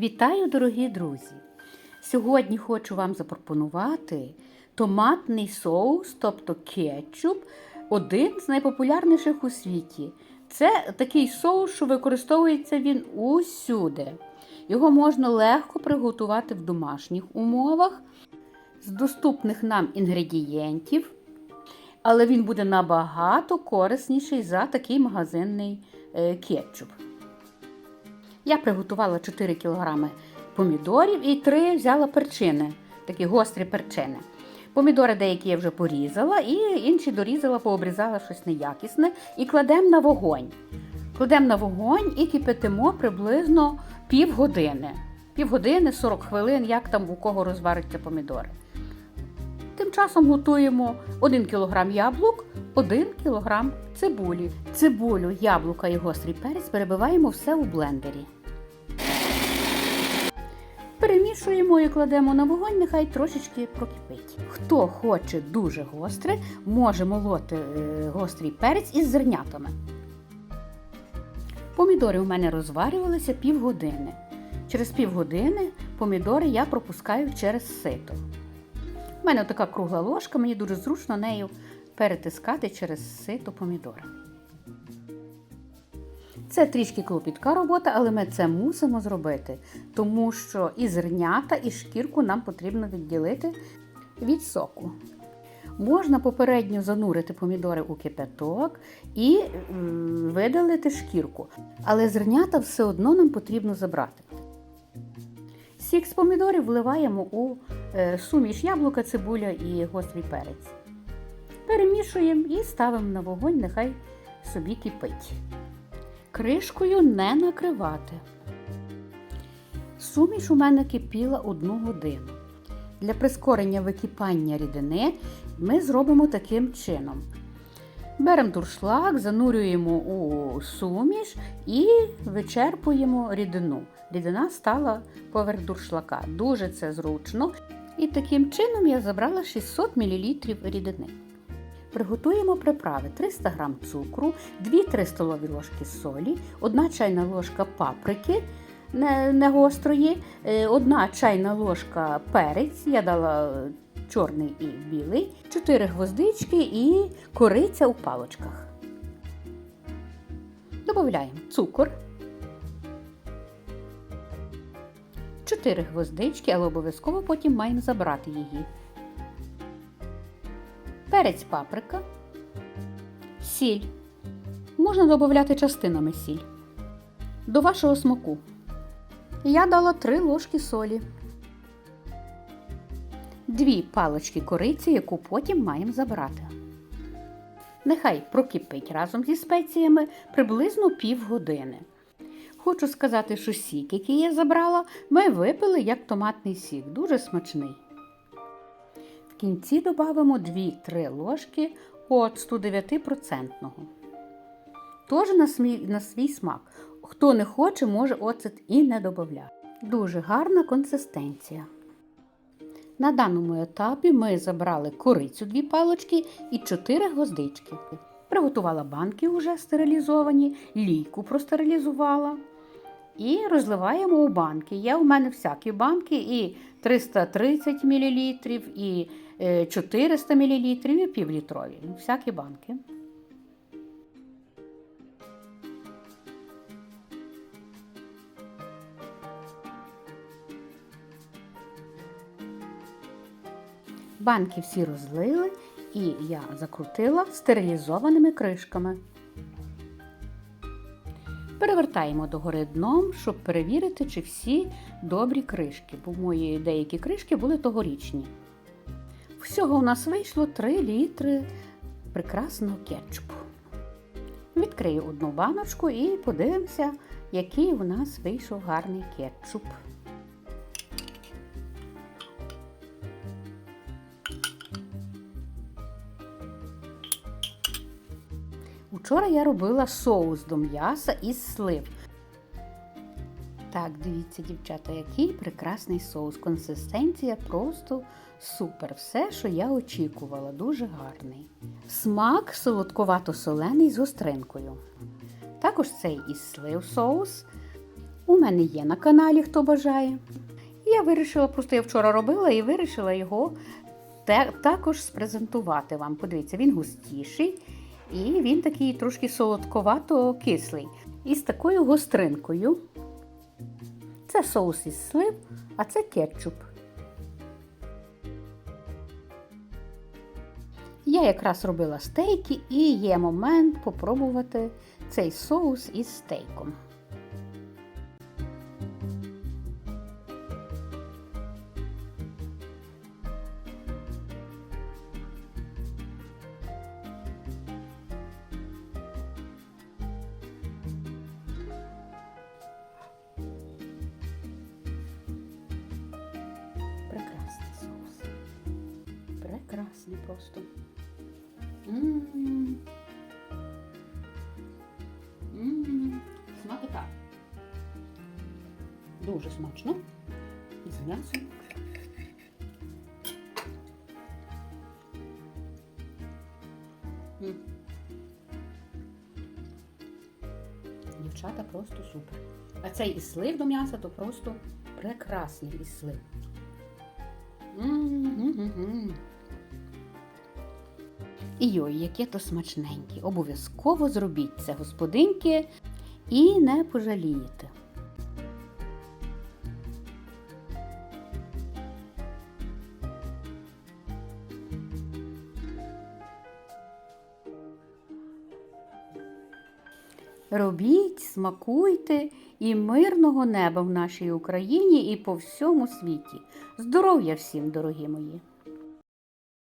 Вітаю, дорогі друзі! Сьогодні хочу вам запропонувати томатний соус, тобто кетчуп, один з найпопулярніших у світі. Це такий соус, що використовується він усюди. Його можна легко приготувати в домашніх умовах з доступних нам інгредієнтів, але він буде набагато корисніший за такий магазинний е, кетчуп. Я приготувала 4 кг помідорів і 3 взяла перчини, такі гострі перчини. Помідори деякі я вже порізала, і інші дорізала, пообрізала щось неякісне і кладемо на вогонь. Кладемо на вогонь і кипятимо приблизно півгодини. Півгодини, 40 хвилин, як там у кого розвариться помідори. Тим часом готуємо 1 кг яблук, 1 кг цибулі. Цибулю, яблука і гострий перець перебиваємо все у блендері. Перемішуємо і кладемо на вогонь, нехай трошечки прокипить. Хто хоче дуже гостре, може молоти е, гострий перець із зернятами. Помідори у мене розварювалися півгодини. Через півгодини помідори я пропускаю через сито. У мене така кругла ложка, мені дуже зручно нею перетискати через сито помідори. Це трішки клопітка робота, але ми це мусимо зробити, тому що і зернята, і шкірку нам потрібно відділити від соку. Можна попередньо занурити помідори у кипяток і видалити шкірку, але зернята все одно нам потрібно забрати. Сік з помідорів вливаємо у е, суміш яблука, цибуля і гострий перець. Перемішуємо і ставимо на вогонь, нехай собі кипить. Кришкою не накривати. Суміш у мене кипіла одну годину. Для прискорення википання рідини ми зробимо таким чином. Беремо дуршлаг, занурюємо у суміш і вичерпуємо рідину. Рідина стала поверх дуршлака. Дуже це зручно. І таким чином я забрала 600 мл рідини. Приготуємо приправи. 300 г цукру, 2-3 столові ложки солі, 1 чайна ложка паприки не, гострої, 1 чайна ложка перець, я дала чорний і білий, 4 гвоздички і кориця у палочках. Додаємо цукор, 4 гвоздички, але обов'язково потім маємо забрати її перець паприка, сіль. Можна додати частинами сіль. До вашого смаку. Я дала 3 ложки солі, 2 палочки кориці, яку потім маємо забрати. Нехай прокипить разом зі спеціями приблизно півгодини. Хочу сказати, що сік, який я забрала, ми випили як томатний сік, дуже смачний. Кінці додамо 2-3 ложки оцту 9%. Тож на, смій, на свій смак. Хто не хоче, може оцет і не додати. Дуже гарна консистенція. На даному етапі ми забрали корицю 2 палочки і 4 гвоздички. Приготувала банки вже стерилізовані, лійку простерилізувала. І розливаємо у банки. Є у мене всякі банки, і 330 мл, і 400 мл, і півлітрові. Всякі банки. Банки всі розлили, і я закрутила стерилізованими кришками. Перевертаємо догори дном, щоб перевірити, чи всі добрі кришки, бо мої деякі кришки були тогорічні. Всього у нас вийшло 3 літри прекрасного кетчупу. Відкрию одну баночку і подивимося, який у нас вийшов гарний кетчуп. Учора я робила соус до м'яса із слив. Так, дивіться, дівчата, який прекрасний соус. Консистенція просто супер. Все, що я очікувала, дуже гарний. Смак солодковато-солений з гостринкою. Також цей із слив соус. у мене є на каналі, хто бажає. Я вирішила, просто я вчора робила і вирішила його також спрезентувати вам. Подивіться, він густіший і він такий трошки солодковато кислий. І з такою гостринкою. Це соус із слив, а це кетчуп. Я якраз робила стейки і є момент попробувати цей соус із стейком. Прекрасний просто. М. М. Смакота. Дуже смачно. З м'ясом. Дівчата просто супер. А цей із слив до м'яса то просто прекрасний із слив. М-м-м-м. І йой, яке то смачненьке. Обов'язково зробіть це, господинки, і не пожалієте. Робіть, смакуйте і мирного неба в нашій Україні і по всьому світі. Здоров'я всім, дорогі мої!